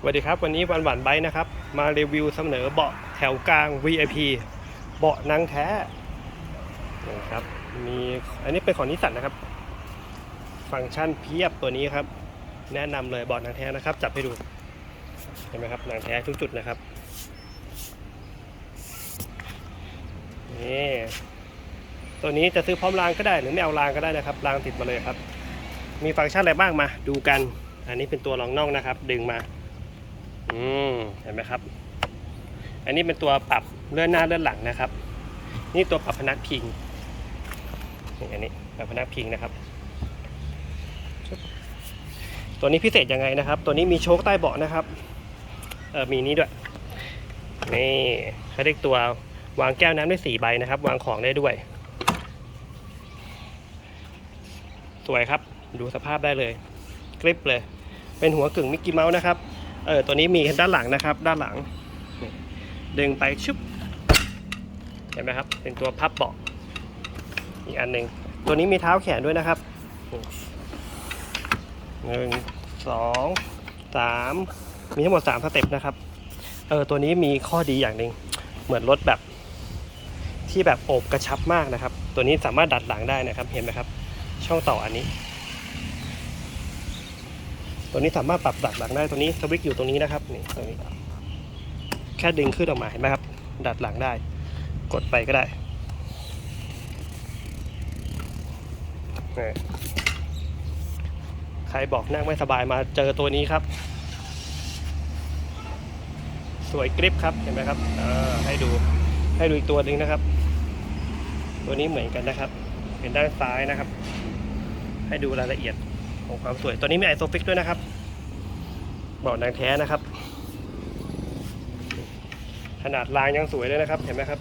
สวัสดีครับ วันนี้วันหวานไบค์นะครับ มารีวิวเสนอเบาะแถวกลาง VIP เบาะนังแท้นะครับมีอันนี้เป็นของนิสสันนะครับ ฟังก์ชันเพียบตัวนี้ครับ แนะนำเลยเบาะนังแท้นะครับ จับให้ดูเห็นไหมครับนังแท้ทุกจุดนะครับนี่ตัวนี้จะซื้อพร้อมรางก็ได้หรือไม่เอารางก็ได้นะครับรางติดมาเลยครับ มีฟังก์ชันอะไรบ้างมาดูกัน อันนี้เป็นตัวรองน่องนะครับ ดึงมา อืมเห็นไหมครับ อันนี้เป็นตัวปรับเลื่อนหน้าเลื่อนหลังนะครับ นี่ตัวปรับพนักพิงนี่อันนี้ปรับพนักพิงนะครับ ตัวนี้พิเศษยังไงนะครับ ตัวนี้มีโชคใต้เบาะนะครับเออมีนี้ด้วยนี่เขาเรียกตัววางแก้วน้ำได้สี่ใบนะครับ วางของได้ด้วย สวยครับ ดูสภาพได้เลยกริปเลย เป็นหัวกึ่งมิกกี้เมาส์นะครับ เออตัวนี้มีด้านหลังนะครับ ด้านหลัง ดึงไปชุบเห็นไหมครับ เป็นตัวพับเบาะอีกอันหนึ่งตัวนี้มีเท้าแขนด้วยนะครับหนึ่งสองสามมีทั้งหมดสามสเต็ปนะครับเออตัวนี้มีข้อดีอย่างหนึ่งเหมือนรถแบบที่แบบโอบกระชับมากนะครับ ตัวนี้สามารถดัดหลังได้นะครับ เห็นไหมครับ ช่องต่ออันนี้ ตัวนี้สามารถปรับดัดหลังได้ตัวนี้สวิตช์อยู่ตรงนี้นะครับนี่ตรงนี้แค่ดึงขึ้นออกมาเห็นไหมครับ ดัดหลังได้ กดไปก็ได้นใครบอกนั่งไม่สบายมาเจอตัวนี้ครับ สวยกริปครับเห็นไหมครับให้ดูให้ดูอีกตัวหนึ่งนะครับ ตัวนี้เหมือนกันนะครับ เป็นด้านซ้ายนะครับ ให้ดูรายละเอียด ของความสวย ตัวนี้มีไอโซฟิกด้วยนะครับเบาะหนังแท้นะครับ ขนาดลางยังสวยเลยนะครับ เห็นไหมครับ